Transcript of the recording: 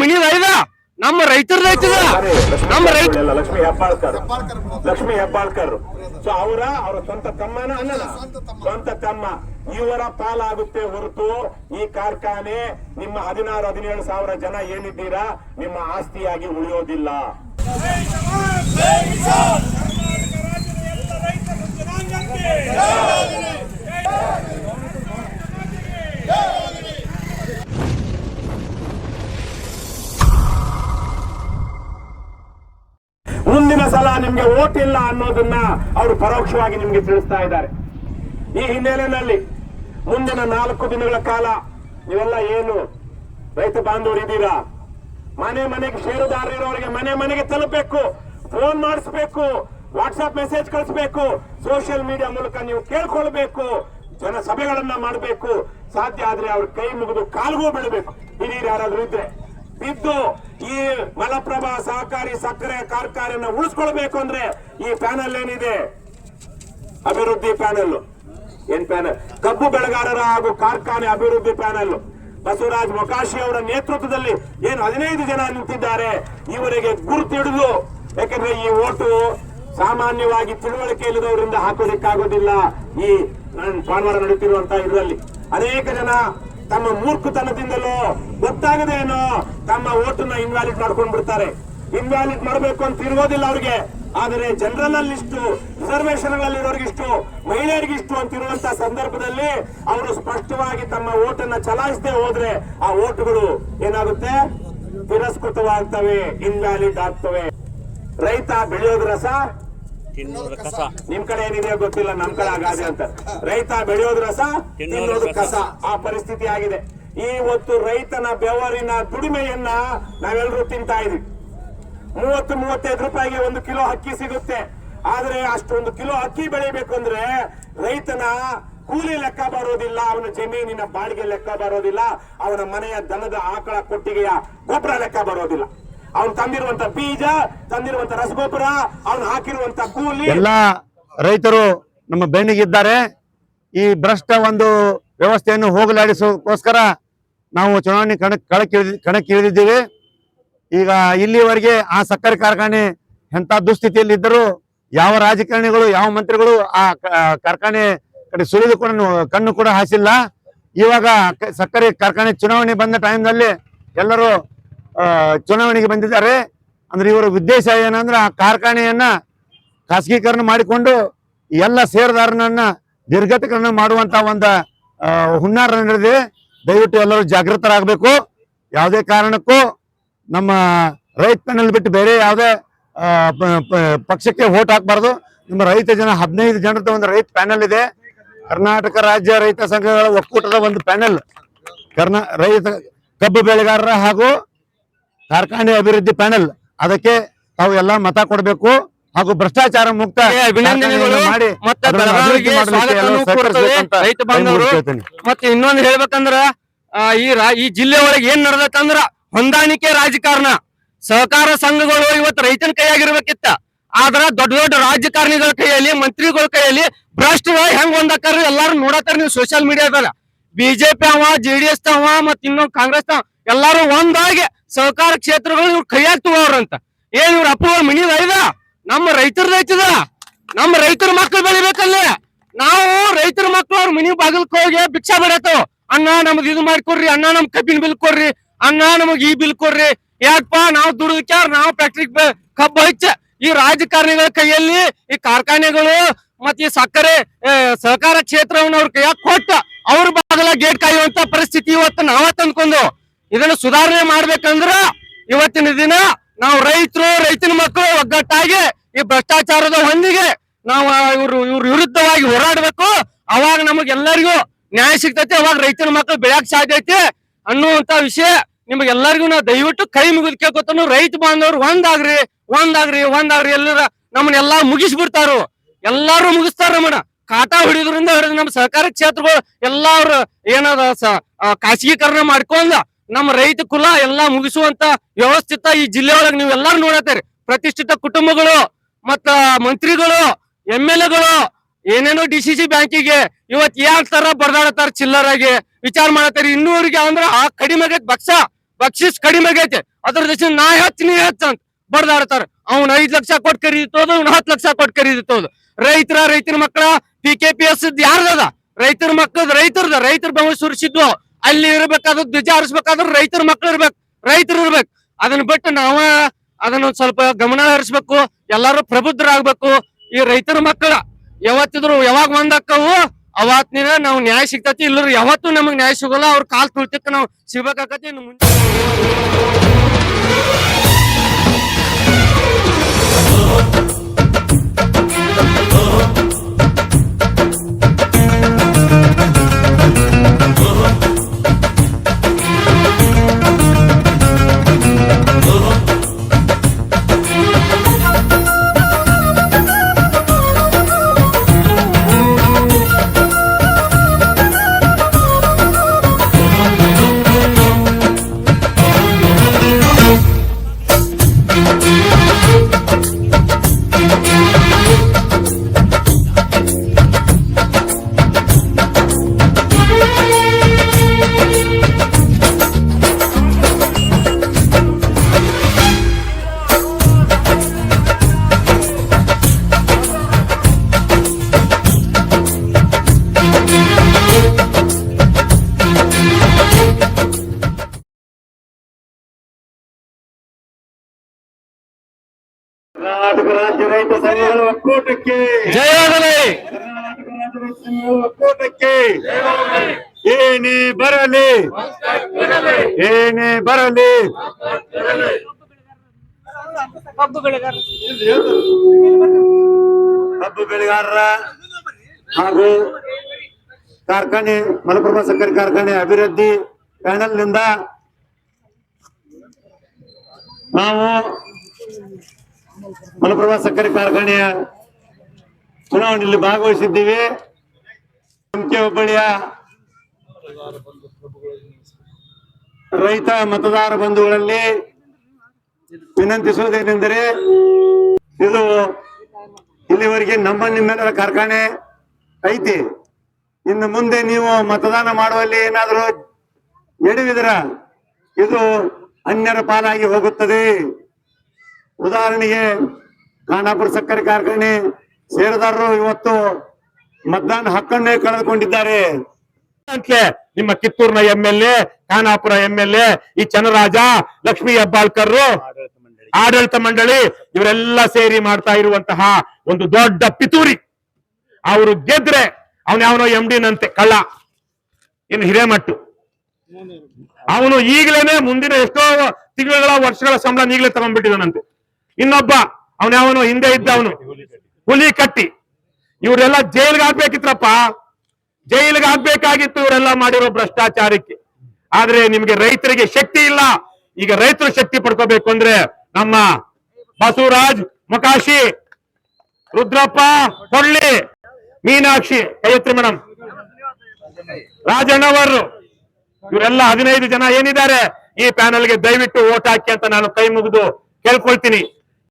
ಮನಿ ರೈದ ನಮ್ಮ ರೈತರ ರೈತದ ನಮ್ಮ ರೈತ ಎಲ್ಲ ಲಕ್ಷ್ಮಿ ಹೆಬ್ಬಾಳ್ಕರ್. ಲಕ್ಷ್ಮಿ ಹೆಬ್ಬಾಳ್ಕರ್. ಸೊ ಅವರ ಅವರ ಸ್ವಂತ ತಮ್ಮನ ಅನ್ನಲ್ಲ? ಸ್ವಂತ ತಮ್ಮ. ಇವರ ಪಾಲಾಗುತ್ತೆ ಹೊರತು ಈ ಕಾರ್ಖಾನೆ ನಿಮ್ಮ ಹದಿನಾರು ಹದಿನೇಳು ಸಾವಿರ ಜನ ಏನಿದ್ದೀರಾ ನಿಮ್ಮ ಆಸ್ತಿಯಾಗಿ ಉಳಿಯೋದಿಲ್ಲ. ಮುಂದಿನ ಸಲ ನಿಮ್ಗೆ ಓಟ್ ಇಲ್ಲ ಅನ್ನೋದನ್ನ ಅವರು ಪರೋಕ್ಷವಾಗಿ ನಿಮ್ಗೆ ತಿಳಿಸ್ತಾ ಇದ್ದಾರೆ. ಈ ಹಿನ್ನೆಲೆಯಲ್ಲಿ ಮುಂದಿನ ನಾಲ್ಕು ದಿನಗಳ ಕಾಲ ನೀವೆಲ್ಲ ಏನು ರೈತ ಬಾಂಧವರು ಇದ್ದೀರಾ? ಮನೆ ಮನೆಗೆ ಷೇರುದಾರರಿರೋರಿಗೆ ಮನೆ ಮನೆಗೆ ತಲುಪಬೇಕು ಫೋನ್ ಮಾಡಿಸ್ಬೇಕು ವಾಟ್ಸ್ಆಪ್ ಮೆಸೇಜ್ ಕಳಿಸ್ಬೇಕು ಸೋಷಿಯಲ್ ಮೀಡಿಯಾ ಮೂಲಕ ನೀವು ಕೇಳ್ಕೊಳ್ಬೇಕು ಜನ ಸಭೆಗಳನ್ನ ಮಾಡಬೇಕು. ಸಾಧ್ಯ ಆದ್ರೆ ಅವ್ರ ಕೈ ಮುಗಿದು ಕಾಲ್ಗೂ ಬಿಡಬೇಕು ಹಿರಿಯರು ಯಾರಾದ್ರೂ ಇದ್ರೆ. ಬಿದ್ದು ಈ ಮಲಪ್ರಭಾ ಸಹಕಾರಿ ಸಕ್ಕರೆ ಕಾರ್ಖಾನೆಯನ್ನ ಉಳಿಸ್ಕೊಳ್ಬೇಕು ಅಂದ್ರೆ ಈ ಪ್ಯಾನಲ್ ಏನಿದೆ? ಅಭಿವೃದ್ಧಿ ಪ್ಯಾನಲ್. ಏನ್ ಪ್ಯಾನಲ್? ಕಬ್ಬು ಬೆಳೆಗಾರರ ಹಾಗೂ ಕಾರ್ಖಾನೆ ಅಭಿವೃದ್ಧಿ ಪ್ಯಾನಲ್. ಬಸವರಾಜ್ ಮೊಕಾಶಿ ಅವರ ನೇತೃತ್ವದಲ್ಲಿ ಏನು ಹದಿನೈದು ಜನ ನಿಂತಿದ್ದಾರೆ, ಇವರಿಗೆ ಗುರುತಿಡಿದು ಯಾಕಂದ್ರೆ ಈ ಓಟು ಸಾಮಾನ್ಯವಾಗಿ ತಿಳುವಳಿಕೆ ಇಲ್ಲದವರಿಂದ ಹಾಕೋದಿಕ್ಕಾಗೋದಿಲ್ಲ ಈ ಭಾನುವಾರ ನಡೀತಿರುವಂತಹ ಇದರಲ್ಲಿ. ಅನೇಕ ಜನ ತಮ್ಮ ಮೂರ್ಖತನದಿಂದಲೂ ಗೊತ್ತಾಗದೇನೋ ತಮ್ಮ ಓಟನ್ನ ಇನ್ವ್ಯಾಲಿಡ್ ಮಾಡ್ಕೊಂಡ್ ಬಿಡ್ತಾರೆ. ಇನ್ವ್ಯಾಲಿಡ್ ಮಾಡಬೇಕು ಅಂತ ಇರೋದಿಲ್ಲ ಅವ್ರಿಗೆ. ಆದರೆ ಜನರಲ್ ಅಲ್ಲಿ ಇಷ್ಟು ರಿಸರ್ವೇಶನ್ ಮಹಿಳೆಯರಿಗೆ ಮಹಿಳೆಯರಿಗಿಷ್ಟು ಅಂತ ಇರುವಂತ ಸಂದರ್ಭದಲ್ಲಿ ಅವರು ಸ್ಪಷ್ಟವಾಗಿ ತಮ್ಮ ಓಟನ್ನ ಚಲಾಯಿಸದೆ ಹೋದ್ರೆ ಆ ಓಟುಗಳು ಏನಾಗುತ್ತೆ? ತಿರಸ್ಕೃತವಾಗ್ತವೆ ಇನ್ವ್ಯಾಲಿಡ್ ಆಗ್ತವೆ. ರೈತ ಬೆಳೆಯೋದು ರಸ? ನಿಮ್ ಕಡೆ ಏನಿದೆ ಗೊತ್ತಿಲ್ಲ ನಮ್ ಕಡೆ ಆಗಾದೆ ಅಂತ. ರೈತ ಬೆಳೆಯೋದು ರಸ ತಿನ್ನೋದು ಕಸ. ಆ ಪರಿಸ್ಥಿತಿ ಆಗಿದೆ. ಇವತ್ತು ರೈತನ ಬೆವರಿನ ದುಡಿಮೆಯನ್ನ ನಾವೆಲ್ಲರೂ ತಿಂತಾ ಇದೀವಿ. ಮೂವತ್ತು, ಮೂವತ್ತೈದು ರೂಪಾಯಿಗೆ ಒಂದು ಕಿಲೋ ಅಕ್ಕಿ ಸಿಗುತ್ತೆ. ಆದ್ರೆ ಅಷ್ಟೊಂದು ಕಿಲೋ ಅಕ್ಕಿ ಬೆಳಿಬೇಕು ಅಂದ್ರೆ ರೈತನ ಕೂಲಿ ಲೆಕ್ಕ ಬರೋದಿಲ್ಲ, ಅವನ ಜಮೀನಿನ ಬಾಡಿಗೆ ಲೆಕ್ಕ ಬರೋದಿಲ್ಲ, ಅವನ ಮನೆಯ ದನದ ಆಕಳ ಕೊಟ್ಟಿಗೆಯ ಗೊಬ್ಬರ ಲೆಕ್ಕ ಬರೋದಿಲ್ಲ. ಅವನು ತಂದಿರುವಂತ ಬೀಜ, ತಂದಿರುವಂತ ರಸಗೊಬ್ಬರ, ಅವನು ಹಾಕಿರುವಂತ ಕೂಲಿ. ಎಲ್ಲ ರೈತರು ನಮ್ಮ ಬೆನ್ನಿಗಿದ್ದಾರೆ ಈ ಭ್ರಷ್ಟ ಒಂದು ವ್ಯವಸ್ಥೆಯನ್ನು ಹೋಗಲಾಡಿಸೋಕ್ಕೋಸ್ಕರ ನಾವು ಚುನಾವಣೆ ಕಣಕ್ ಕಳಕ್ಕಿಳಿದ ಕಣಕ್ಕಿಳಿದಿದ್ದೇವೆ. ಈಗ ಇಲ್ಲಿವರೆಗೆ ಆ ಸಕ್ಕರೆ ಕಾರ್ಖಾನೆ ಎಂಥ ದುಸ್ಥಿತಿಯಲ್ಲಿದ್ದರೂ ಯಾವ ರಾಜಕಾರಣಿಗಳು, ಯಾವ ಮಂತ್ರಿಗಳು ಆ ಕಾರ್ಖಾನೆ ಕಡೆ ಸುರಿದು ಕೂಡ ಕಣ್ಣು ಕೂಡ ಹಾಸಿಲ್ಲ. ಇವಾಗ ಸಕ್ಕರೆ ಕಾರ್ಖಾನೆ ಚುನಾವಣೆ ಬಂದ ಟೈಮ್ನಲ್ಲಿ ಎಲ್ಲರೂ ಚುನಾವಣೆಗೆ ಬಂದಿದ್ದಾರೆ. ಅಂದ್ರೆ ಇವರ ಉದ್ದೇಶ ಏನಂದ್ರೆ ಆ ಕಾರ್ಖಾನೆಯನ್ನ ಖಾಸಗೀಕರಣ ಮಾಡಿಕೊಂಡು ಎಲ್ಲ ಷೇರುದಾರನನ್ನ ನಿರ್ಗತಿಕರಣ ಮಾಡುವಂತ ಒಂದು ಹುನ್ನಾರ ನಡೆದಿದೆ. ದಯವಿಟ್ಟು ಎಲ್ಲರೂ ಜಾಗೃತರಾಗಬೇಕು. ಯಾವುದೇ ಕಾರಣಕ್ಕೂ ನಮ್ಮ ರೈತ ಬಿಟ್ಟು ಬೇರೆ ಯಾವುದೇ ಪಕ್ಷಕ್ಕೆ ವೋಟ್ ಹಾಕಬಾರ್ದು. ನಮ್ಮ ರೈತ ಜನ ಹದಿನೈದು ಜನರದ ಒಂದು ರೈತ ಪ್ಯಾನೆಲ್ ಇದೆ. ಕರ್ನಾಟಕ ರಾಜ್ಯ ರೈತ ಸಂಘಗಳ ಒಕ್ಕೂಟದ ಒಂದು ಪ್ಯಾನೆಲ್. ಕರ್ನಾ, ರೈತ ಕಬ್ಬು ಬೆಳೆಗಾರರ ಹಾಗೂ ಕಾರ್ಖಾನೆ ಅಭಿವೃದ್ಧಿ ಪ್ಯಾನೆಲ್. ಅದಕ್ಕೆ ತಾವು ಎಲ್ಲ ಮತ ಕೊಡಬೇಕು. ಹಾಗೂ ಭ್ರಷ್ಟಾಚಾರ ಮುಕ್ತ ಅಭಿನಂದನೆಗಳು. ಮತ್ತೆ ಸ್ವಾಗತವನ್ನು ಕೋರ್ತೇವೆ ರೈತ ಬಾಂಧವರು. ಮತ್ತೆ ಇನ್ನೊಂದು ಹೇಳ್ಬೇಕಂದ್ರ ಈ ಈ ಜಿಲ್ಲೆ ಒಳಗೆ ಏನ್ ನಡೆದತ್ತಂದ್ರ ಹೊಂದಾಣಿಕೆ ರಾಜಕಾರಣ. ಸಹಕಾರ ಸಂಘಗಳು ಇವತ್ತು ರೈತನ ಕೈಯಾಗಿರ್ಬೇಕಿತ್ತ. ಆದ್ರ ದೊಡ್ಡ ದೊಡ್ಡ ರಾಜಕಾರಣಿಗಳ ಕೈಯಲ್ಲಿ ಮಂತ್ರಿಗಳ ಕೈಯಲ್ಲಿ ಭ್ರಷ್ಟ ಹೆಂಗ್ ಒಂದಾಕಾರ ಎಲ್ಲಾರು ನೋಡತ್ತಾರ ನೀವು ಸೋಶಿಯಲ್ ಮೀಡಿಯಾದಾಗ ಬಿಜೆಪಿ ಅವ ಜೆಡಿಎಸ್ ಅವ ಮತ್ ಇನ್ನೊಂದು ಕಾಂಗ್ರೆಸ್ ಎಲ್ಲಾರು ಒಂದಾಗಿ ಸಹಕಾರ ಕ್ಷೇತ್ರಗಳು ಇವ್ರ ಕೈಯಾಗ್ತವ್ರಂತ ತಗೋವ್ರಂತ ಏನ್ ಇವ್ರ ಅಪ್ಪ ಮನಿ ರೈದ ನಮ್ಮ ರೈತರ ರೈತದ ನಮ್ಮ ರೈತರ ಮಕ್ಕಳು ಬೆಳಿಬೇಕಲ್ಲೇ. ನಾವು ರೈತರ ಮಕ್ಕಳು ಅವ್ರ ಮನಿ ಬಾಗಿಲ್ಕ ಹೋಗಿ ಭಿಕ್ಷಾ ಬಿಡತ್ತವ ಅಣ್ಣ, ನಮಗ್ ಇದು ಮಾಡ್ಕೊಡ್ರಿ ಅಣ್ಣ ನಮ್ ಕಬ್ಬಿನ ಬಿಲ್ ಕೊಡ್ರಿ. ಅಣ್ಣ, ನಮಗ್ ಈ ಬಿಲ್ ಕೊಡ್ರಿ. ಯಾಕಪ್ಪ, ನಾವು ದುಡಿದ್ಕ್ಯಾರ ನಾವು ಫ್ಯಾಕ್ಟ್ರಿಗ್ ಕಬ್ಬು ಹಚ್ಚ ಈ ರಾಜಕಾರಣಿಗಳ ಕೈಯಲ್ಲಿ ಈ ಕಾರ್ಖಾನೆಗಳು ಮತ್ತ ಈ ಸಕ್ಕರೆ ಸಹಕಾರ ಕ್ಷೇತ್ರವನ್ನ ಅವ್ರ ಕೈಯಾಗ ಕೊಟ್ಟ ಅವ್ರ ಬಾಗಲ ಗೇಟ್ ಕಾಯುವಂತ ಪರಿಸ್ಥಿತಿ ಇವತ್ತು ನಾವ ತಂದ್ಕೊಂಡು ಇದನ್ನ ಸುಧಾರಣೆ ಮಾಡ್ಬೇಕಂದ್ರ ಇವತ್ತಿನ ದಿನ ನಾವು ರೈತರು, ರೈತನ ಮಕ್ಕಳು ಒಗ್ಗಟ್ಟಾಗಿ ಈ ಭ್ರಷ್ಟಾಚಾರದ ಹೊಂದಿಗೆ ನಾವು ಇವ್ರು ಇವ್ರ ವಿರುದ್ಧವಾಗಿ ಹೋರಾಡ್ಬೇಕು. ಅವಾಗ ನಮಗೆಲ್ಲರಿಗೂ ನ್ಯಾಯ ಸಿಗ್ತೈತಿ. ಅವಾಗ ರೈತನ ಮಕ್ಕಳು ಬೆಳೆಯಕ್ ಸಾಧ್ಯ ಐತಿ ಅನ್ನುವಂತ ವಿಷಯ ನಿಮಗೆಲ್ಲರಿಗೂ ನಾವು ದಯವಿಟ್ಟು ಕೈ ಮುಗಿದ್ ಕೇಳ್ಕೊತಾನು. ರೈತ ಬಾಂಧವ್ರು ಒಂದಾಗ್ರಿ ಒಂದಾಗ್ರಿ ಒಂದಾಗ್ರಿ. ಎಲ್ಲರ ನಮ್ಮನ್ನೆಲ್ಲಾ ಮುಗಿಸ್ಬಿಡ್ತಾರು. ಎಲ್ಲಾರು ಮುಗಿಸ್ತಾರ ನಮ್ಮನ್ನ. ಕಾಟ ಹೊಡಿಯೋದ್ರಿಂದ ಹಿಡಿದು ನಮ್ಮ ಸಹಕಾರ ಕ್ಷೇತ್ರಗಳು ಎಲ್ಲಾರು ಏನದ ಸ- ಆ, ಖಾಸಗೀಕರಣ ಮಾಡ್ಕೊಂಡ ನಮ್ಮ ರೈತ ಕುಲ ಎಲ್ಲಾ ಮುಗಿಸುವಂತ ವ್ಯವಸ್ಥಿತ ಈ ಜಿಲ್ಲೆಯೊಳಗೆ ನೀವೆಲ್ಲಾರು ನೋಡತ್ತೀರಿ. ಪ್ರತಿಷ್ಠಿತ ಕುಟುಂಬಗಳು ಮತ್ತ ಮಂತ್ರಿಗಳು ಎಂ ಎಲ್ ಎಗಳು, ಏನೇನೋ ಡಿ ಸಿ ಸಿ ಬ್ಯಾಂಕಿಗೆ ಇವತ್ ಯಾರ್ ತರ ಬರ್ದಾಡತಾರ ಚಿಲ್ಲರಾಗಿ ವಿಚಾರ ಮಾಡತ್ತಾರ. ಇನ್ನೂರಿಗೆ ಅಂದ್ರ ಆ ಕಡಿಮೆ ಆಗೈತ್ ಬಕ್ಸ ಬಕ್ಷಿಸ್ ಕಡಿಮೆ ಆಗೈತೆ. ಅದ್ರ ದೇಶ ನಾ ಹೆಚ್ಚ ನೀ ಹೆಚ್ಚ ಅಂತ ಬರ್ದಾಡ್ತಾರ ಅವ್ನ ಐದ್ ಲಕ್ಷ ಕೊಟ್ಟು ಕರೀತೋದು ಅವ್ನ ಹತ್ತು ಲಕ್ಷ ಕೊಟ್ಟು ಕರೀತೋದು ರೈತರ ರೈತರ ಮಕ್ಕಳ ಪಿ ಕೆ ಪಿ ಎಸ್ ಯಾರ್ದದ ರೈತರ ಮಕ್ಕಳದ, ರೈತರದ, ರೈತರ ಬೆಂಬಲ ಸುರಿಸಿದ್ವು ಅಲ್ಲಿ ಇರ್ಬೇಕಾದ್ರೆ ಧ್ವಜ ಹರಿಸ್ಬೇಕಾದ್ರೆ ರೈತರ ಮಕ್ಳು ಇರ್ಬೇಕು, ರೈತರು ಇರ್ಬೇಕು. ಅದನ್ನ ಬಿಟ್ಟು ನಾವ ಅದನ್ನ ಒಂದ್ ಸ್ವಲ್ಪ ಗಮನ ಹರಿಸ್ಬೇಕು, ಎಲ್ಲಾರು ಪ್ರಬುದ್ಧರಾಗ್ಬೇಕು. ಈ ರೈತರ ಮಕ್ಕಳ, ಯಾವತ್ತಿದ್ರು ಯಾವಾಗ ಒಂದಕ್ಕವು ಅವತ್ತಿನ ನಾವು ನ್ಯಾಯ ಸಿಗ್ತತಿ ಇಲ್ಲರು ಯಾವತ್ತೂ ನಮಗ್ ನ್ಯಾಯ ಸಿಗಲ್ಲ, ಅವ್ರ ಕಾಲ್ ತುಳ್ತಕ್ಕ ನಾವು ಸಿಗ್ಬೇಕಾಗತ್ತೆ ಇನ್ನು ರೈತ ಸಂಘಗಳ ಒಕ್ಕೂಟಕ್ಕೆ. ಕರ್ನಾಟಕ ರಾಜ್ಯ ರೈತ ಸಂಘಗಳ ಒಕ್ಕೂಟಕ್ಕೆ ಏನೇ ಬರಲಿ. ಏನೇ ಬರಲಿ. ಕಬ್ಬು ಬೆಳೆಗಾರರ ಹಾಗೂ ಕಾರ್ಖಾನೆ ಮಲಪ್ರಭಾ ಸಕ್ಕರೆ ಕಾರ್ಖಾನೆ ಅಭಿವೃದ್ಧಿ ಪ್ಯಾನಲ್ನಿಂದ ನಾವು ಮಲಪ್ರಭಾ ಸಕ್ಕರೆ ಕಾರ್ಖಾನೆಯ ಚುನಾವಣೆಯಲ್ಲಿ ಭಾಗವಹಿಸಿದ್ದೀವಿ ಎಂ.ಕೆ. ಹುಬ್ಬಳ್ಳಿಯ ರೈತ ಮತದಾರ ಬಂಧುಗಳಲ್ಲಿ ವಿನಂತಿಸುವುದೇನೆಂದರೆ, ಇದು ಇಲ್ಲಿವರೆಗೆ ನಮ್ಮ ನಿಮ್ಮೆಲ್ಲರ ಕಾರ್ಖಾನೆ ಐತಿ ಇನ್ನು ಮುಂದೆ ನೀವು ಮತದಾನ ಮಾಡುವಲ್ಲಿ ಏನಾದರೂ ಎಡವಿದ್ರ ಇದು ಅನ್ಯರ ಪಾಲಾಗಿ ಹೋಗುತ್ತದೆ ಉದಾಹರಣೆಗೆ ಖಾನಾಪುರ ಸಕ್ಕರೆ ಕಾರ್ಖಾನೆ ಸೇರದಾರರು ಇವತ್ತು ಮತದಾನ ಹಕ್ಕನ್ನೇ ಕಳೆದುಕೊಂಡಿದ್ದಾರೆ. ನಿಮ್ಮ ಕಿತ್ತೂರಿನ M L A Khanapur M L A ಈ ಚನ್ನರಾಜ, ಲಕ್ಷ್ಮೀ ಹೆಬ್ಬಾಳ್ಕರ್, ಆಡಳಿತ ಮಂಡಳಿ, ಇವರೆಲ್ಲ ಸೇರಿ ಮಾಡ್ತಾ ಇರುವಂತಹ ಒಂದು ದೊಡ್ಡ ಪಿತೂರಿ. ಅವರು ಗೆದ್ರೆ ಅವನ ಯಾವನೋ ಎಂ ಡಿನಂತೆ ಕಳ್ಳ. ಇನ್ನು ಹಿರೇಮಟ್ಟು. ಅವನು ಈಗಲೇನೆ ಮುಂದಿನ ಎಷ್ಟೋ ತಿಂಗಳ ವರ್ಷಗಳ ಸಂಬಳ ಈಗಲೇ ತಗೊಂಡ್ಬಿಟ್ಟಿದಾನಂತೆ ಇನ್ನೊಬ್ಬ, ಅವನ ಯಾವನು? ಹಿಂದೆ ಇದ್ದ ಅವನು ಹುಲಿ ಕಟ್ಟಿ. ಇವರೆಲ್ಲ ಜೈಲ್ಗೆ ಹಾಕ್ಬೇಕಿತ್ರಪ್ಪ ಜೈಲ್ಗೆ ಹಾಕ್ಬೇಕಾಗಿತ್ತು ಇವರೆಲ್ಲ ಮಾಡಿರೋ ಭ್ರಷ್ಟಾಚಾರಕ್ಕೆ. ಆದ್ರೆ ನಿಮ್ಗೆ ರೈತರಿಗೆ ಶಕ್ತಿ ಇಲ್ಲ. ಈಗ ರೈತರು ಶಕ್ತಿ ಪಡ್ಕೋಬೇಕು ಅಂದ್ರೆ ನಮ್ಮ ಬಸವರಾಜ್ ಮಕಾಶಿ, ರುದ್ರಪ್ಪ ಕೊಳ್ಳಿ ಮೀನಾಕ್ಷಿ ಕೈತ್ರಿ ಮೇಡಮ್ ರಾಜಣ್ಣವರು. ಇವರೆಲ್ಲ ಹದಿನೈದು ಜನ ಏನಿದ್ದಾರೆ? ಈ ಪ್ಯಾನಲ್ಗೆ ದಯವಿಟ್ಟು ಓಟ್ ಹಾಕಿ ಅಂತ ನಾನು ಕೈ ಮುಗಿದು ಕೇಳ್ಕೊಳ್ತೀನಿ.